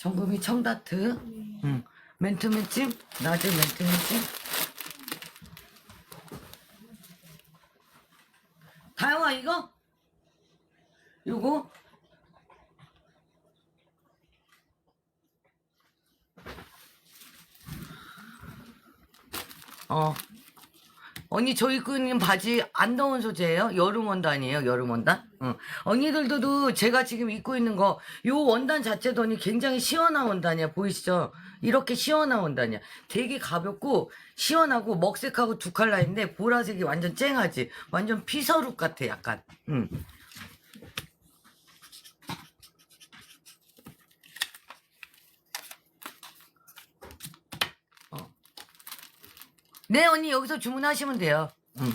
정금이 청다트. 응. 멘트 맺힘. 낮에 멘트 맺힘. 다영아 이거? 요거? 어. 언니 저 입고 있는 바지 안 더운 소재예요? 여름 원단이에요? 여름 원단? 응. 언니들도 제가 지금 입고 있는 거 요 원단 자체도 언니 굉장히 시원한 원단이야 보이시죠? 이렇게 시원한 원단이야 되게 가볍고 시원하고 먹색하고 두 컬러인데 보라색이 완전 쨍하지 완전 피서룩 같아 약간 응. 네 언니 여기서 주문하시면 돼요 응.